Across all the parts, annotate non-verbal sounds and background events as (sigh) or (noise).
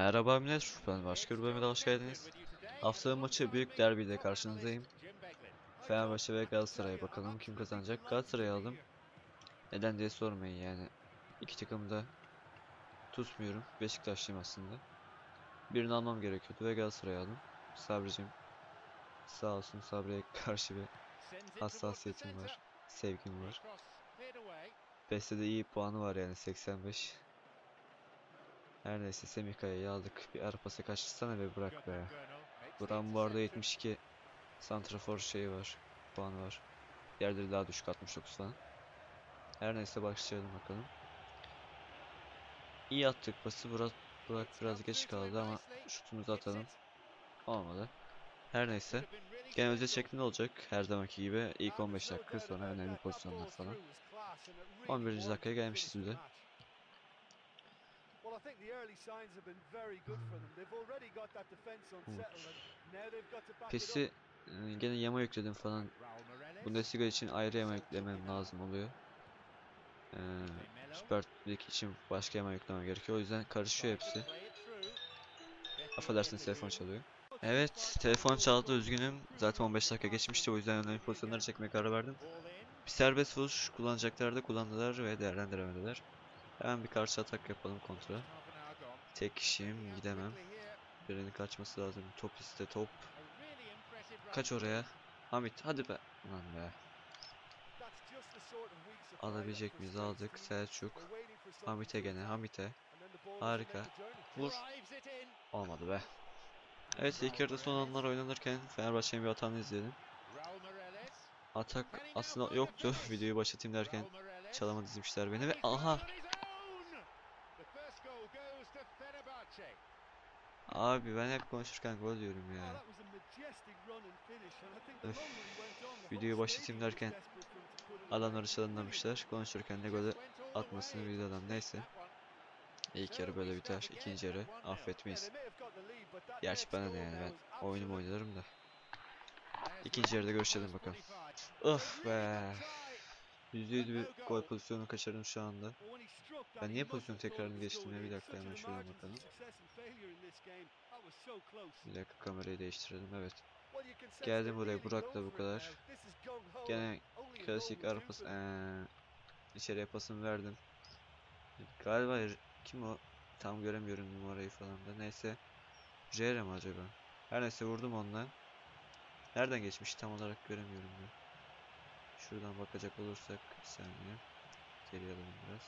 Merhaba millet, ben başka bir bölüme de hoş geldiniz. Haftanın maçı büyük derbiyle karşınızdayım. Fenerbahçe ve Galatasaray bakalım kim kazanacak. Galatasaray'ı aldım. Neden diye sormayın yani. İki takımı da tutmuyorum. Beşiktaşlıyım aslında. Birini almam gerekiyordu ve Galatasaray'ı aldım. Sabricim sağ olsun Sabri'ye karşı bir hassasiyetim var. Sevgim var. Beste de iyi puanı var yani 85. Her neyse Semika'yı aldık. Bir ara pası kaçırsana ve bırak be. Buran bu arada 72 santrafor şeyi var. Puanı var. Diğerleri daha düşük 69 falan. Her neyse başlayalım bakalım. İyi attık pası. Burak, Burak biraz geç kaldı ama şutumuzu atalım. Olmadı. Her neyse. Gene özet şeklinde olacak. Her zamanki gibi ilk 15 dakika sonra önemli pozisyonlar falan. 11. dakikaya gelmişiz de. Well, I think the early signs have been very good for them. They've already got that defense unsettled and now they've got to back it PES'i up. e, gene yama yükledim falan. Bundesliga için ayrı yama yüklemem lazım oluyor. Ee, Süper Lig için başka yama yüklemem gerekiyor. O yüzden karışıyor hepsi. Affedersiniz telefon çalıyor. Evet telefon çaldı üzgünüm. Zaten 15 dakika geçmişti o yüzden önemli pozisyonları çekmeye karar verdim. Bir serbest vuruş kullanacaklar da kullandılar ve değerlendiremediler. Hemen bir karşı atak yapalım kontra. Tek kişiyim gidemem. Birinin kaçması lazım. Top iste top. Kaç oraya. Hamit hadi be. Lan be. Alabilecek miyiz aldık. Selçuk. Hamit'e gene Hamit'e. Harika. Vur. Olmadı be. Evet ilk yarıda son anlar oynanırken Fenerbahçe'nin bir hatanı izleyelim. Atak aslında yoktu. (laughs) Videoyu başlatayım derken çalama dizmişler beni ve aha abi ben hep konuşurken gol diyorum ya. Öf. Videoyu başlatayım derken away. çalınlamışlar. Konuşurken de golü atmasını bildi adam. Neyse. İlk yarı böyle biter. İkinci yarı affetmeyiz. Gerçi bana ne yani ben oyunumu oynarım da. İkinci yarıda görüşelim bakalım. Öf be. %100 bir gol pozisyonu kaçırdım şu anda. Ben niye pozisyon tekrarını geçtim ya? Bir dakika, hemen an şuradan bakalım. Bir dakika kamerayı değiştirelim. Evet. Geldim buraya, really Burak da going bu kadar. Gene klasik goal will ara do pas. for them. Eee, içeriye pasımı verdim. Galiba kim o? Tam göremiyorum numarayı falan da. Neyse. Jere mi acaba? Her neyse vurdum onunla. Nereden geçmiş tam olarak göremiyorum ya. Şuradan bakacak olursak bir saniye. Geri alalım biraz.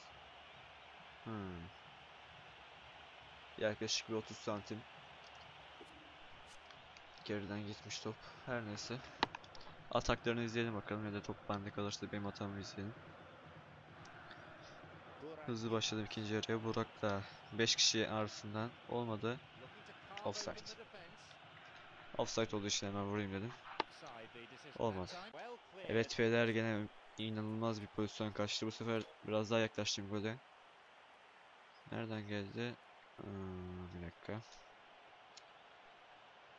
Hmm. Yaklaşık bir 30 santim. Geriden gitmiş top. Her neyse. Ataklarını izleyelim bakalım ya da top bende kalırsa benim hatamı izleyelim. Hızlı başladı ikinci yarıya. Burak da 5 kişi arasından olmadı. Offside. Offside olduğu için hemen vurayım dedim. Olmadı. Evet Fener gene inanılmaz bir pozisyon kaçtı. Bu sefer biraz daha yaklaştım gole. Nereden geldi? Hmm, bir dakika.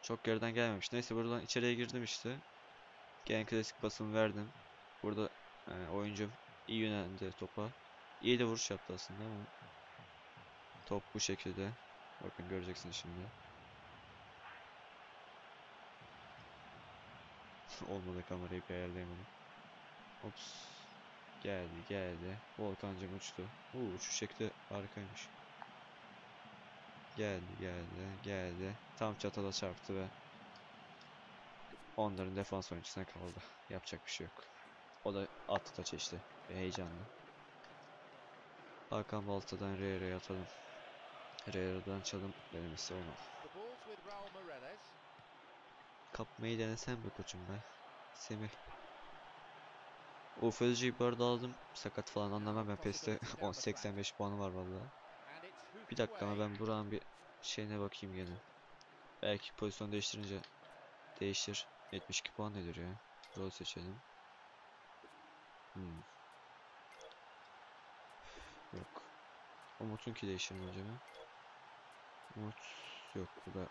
Çok geriden gelmemiş. Neyse buradan içeriye girdim işte. Gene klasik basımı verdim. Burada e, oyuncum iyi yöneldi topa. İyi de vuruş yaptı aslında ama top bu şekilde. Bakın göreceksiniz şimdi. Olmadı kamerayı bir ayarlayamadım. Ops. Geldi geldi. Volkancım uçtu. Uuu uçuş şekli harikaymış. Geldi geldi geldi. Tam çatala çarptı ve onların defans oyuncusuna kaldı. Yapacak bir şey yok. O da attı taç işte. Ve heyecanlı. Hakan Balta'dan Reyra'ya atalım. Reyra'dan çalım denemesi olmadı. Kapmayı denesen be koçum be. Semih. Ufacı'yı bu arada aldım. Sakat falan anlamam ben PES'te 10 85 puanı var vallahi. Bir dakika ama ben buranın bir şeyine bakayım gene. Belki pozisyon değiştirince değişir. 72 puan nedir ya? Rol seçelim. Hmm. Yok. Umut'un ki değişir mi acaba? Umut yok bu da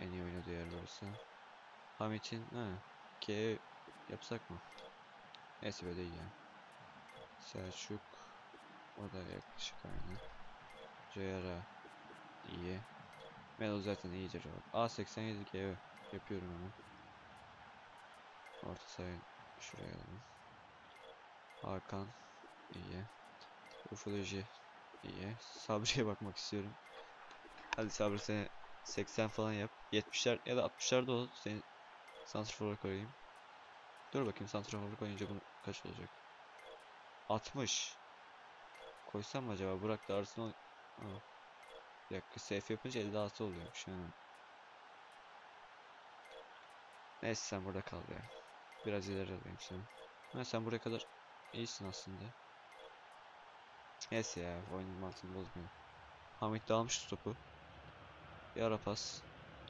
en iyi oynadığı yer burası. Hamit'in ha K yapsak mı? Neyse böyle iyi ya. Selçuk o da yaklaşık aynı. Ceyara iyi. Melo zaten iyidir. o. A87 GV yapıyorum hemen. Orta sayı şuraya alalım. Hakan iyi. Ufoloji iyi. Sabri'ye bakmak istiyorum. Hadi Sabri seni 80 falan yap. 70'ler ya da 60'lar da ol. Seni santrfor'a koyayım. Dur bakayım santrfor'a koyunca bunu kaç olacak? 60. Koysam mı acaba? Burak da Arsenal... Ha. Bir dakika safe yapınca 56 oluyormuş. Ha. Neyse sen burada kal ya. Biraz ileri alayım seni. Ha sen buraya kadar iyisin aslında. Neyse ya oyunun mantığını bozmayalım. Hamit de almış topu. Bir ara pas.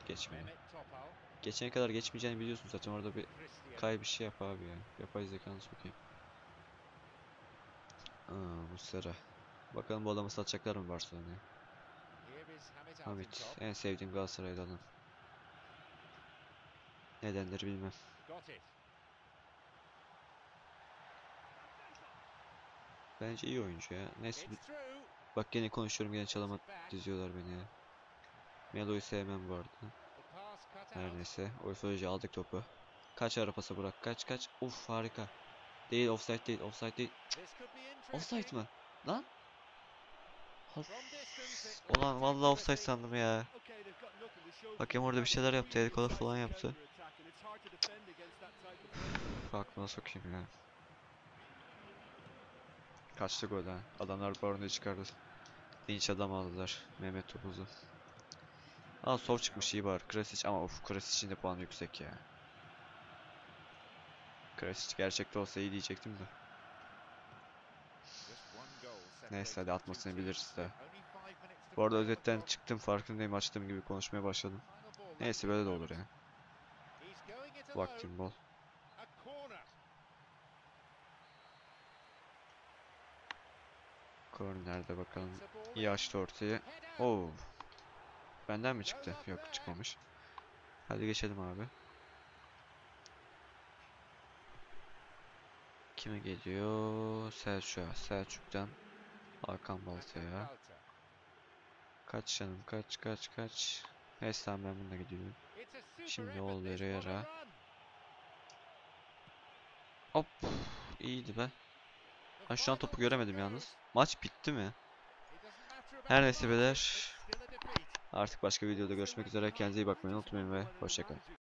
Geçmiyor. Geçene kadar geçmeyeceğini biliyorsun zaten orada bir kay bir şey yap abi ya. Yapay zekanı sokayım. Aa bu sıra. Bakalım bu adamı satacaklar mı Barcelona'ya? Hamit en sevdiğim Galatasaraylı adam. Nedendir bilmem. Bence iyi oyuncu ya. Neyse bak gene konuşuyorum gene çalama diziyorlar beni ya. Melo'yu sevmem bu arada. Her neyse. Oyfoloji aldık topu. Kaç ara pası bırak. Kaç kaç. Uf harika. Değil offside değil. Offside değil. Offside mı? Lan? Ulan vallahi offside sandım ya. Hakem orada bir şeyler yaptı. El kola falan yaptı. Uf, aklıma sokayım ya. Kaçtı gol ha. Adamlar Baron'u çıkardı. Dinç adam aldılar. Mehmet Topuz'u. Aa sol çıkmış iyi var. Krasic ama of Krasic'in de puanı yüksek ya. Krasic gerçekte olsa iyi diyecektim de. Neyse hadi atmasını biliriz de. Bu arada özetten çıktım farkındayım açtığım gibi konuşmaya başladım. Neyse böyle de olur ya. Vaktim bol. Kornerde bakalım. İyi açtı ortayı. Oo. Benden mi çıktı? Yok çıkmamış. Hadi geçelim abi. Kime geliyor? Selçuk'a. Selçuk'tan Hakan Balta'ya. Kaç canım kaç kaç kaç. Neyse tamam ben bununla gidiyorum. Şimdi ol Herrera. Hop. İyiydi be. Ben şu an topu göremedim yalnız. Maç bitti mi? Her neyse beyler. Artık başka videoda görüşmek üzere. Kendinize iyi bakmayı unutmayın ve hoşçakalın.